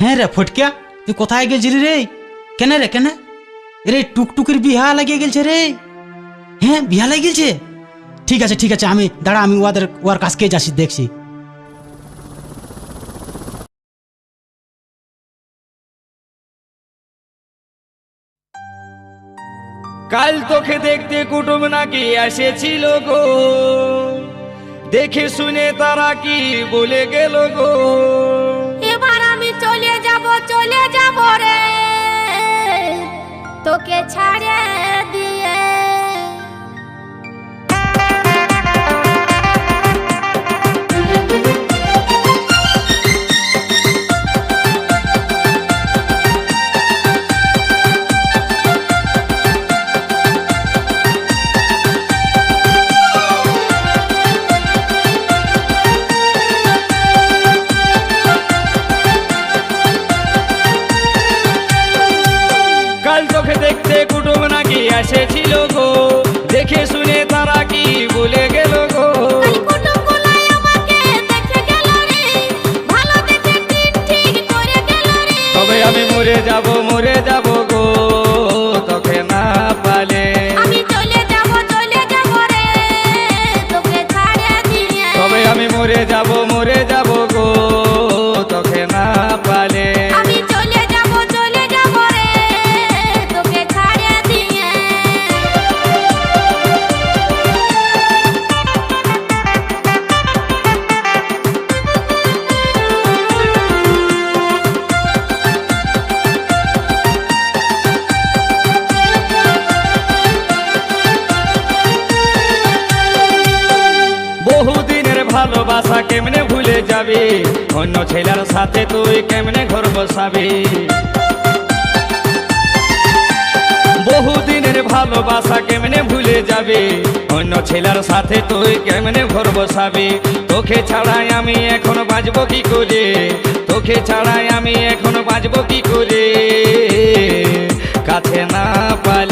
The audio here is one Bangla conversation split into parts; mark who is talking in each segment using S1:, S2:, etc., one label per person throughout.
S1: হ্যাঁ রে ফটকিয়া, তুই কোথায় গেছিলি রে? কেন রে কেন? রে টুকটুকির বিহা লাগিয়ে গেছে রে। হ্যাঁ বিহা লাগিয়ে গেছে ঠিক আছে ঠিক আছে, আমি, দাঁড়া, আমি ওদের, ওর কাছকে যাচ্ছি, দেখছি।
S2: কাল তোকে দেখতে কুটুম নাকি এসেছিল গো। দেখে শুনে তারা কি বলে গেল গো।
S3: তোকে ছাড়ে
S2: নাকি এসেছিল গো। দেখে শুনে তারা কি বলে গেল গো? তবে আমি মরে যাব মরে যাব গো। তোকে না পালে। তবে আমি মরে যাব মরে যাব গো। কেমনে ভুলে যাবি? অন্য ছেলের সাথে তুই কেমনে ঘর বসাবি? বহুদিনের ভালোবাসা কেমনে ভুলে যাবে? অন্য ছেলের সাথে তুই কেমনে ঘর বসাবি? তোকে ছাড়াই আমি এখন বাঁচবো কি করে? তোকে ছাড়াই আমি এখন বাঁচবো কি করে? কাছে না পালে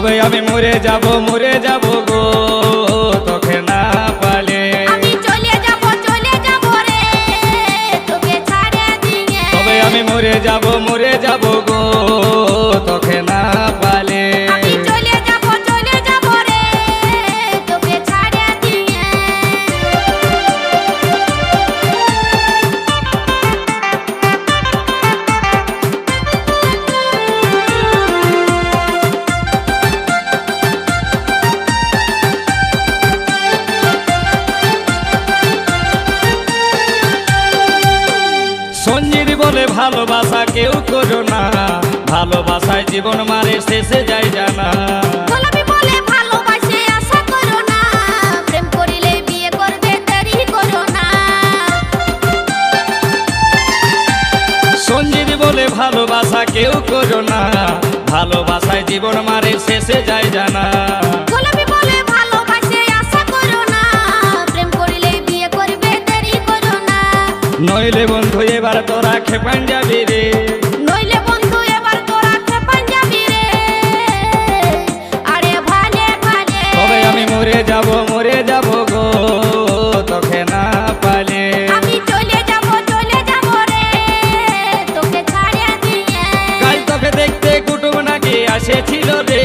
S2: তবে আমি মরে যাব মরে যাব। বলে ভালোবাসা কেউ করো না। ভালোবাসায় জীবন মারে শেষে যায় জানা।
S3: বলে ভালোবাসা
S2: কেউ করো না। ভালোবাসায় জীবন মারে শেষে যায় জানা। নইলে বন্ধু এবার তোরা খেপান যাবি রে।
S3: নইলে বন্ধু এবার তোরা খেপান যাবি রে। আরে ভালে ভালে
S2: তবে আমি মরে যাব মরে যাব গো তোকে না পালে।
S3: আমি চলে যাব চলে যাব রে তোকে ছাড়ে দিয়ে।
S2: কাল তোকে দেখতে কুটুম নাকি আসেছিল রে।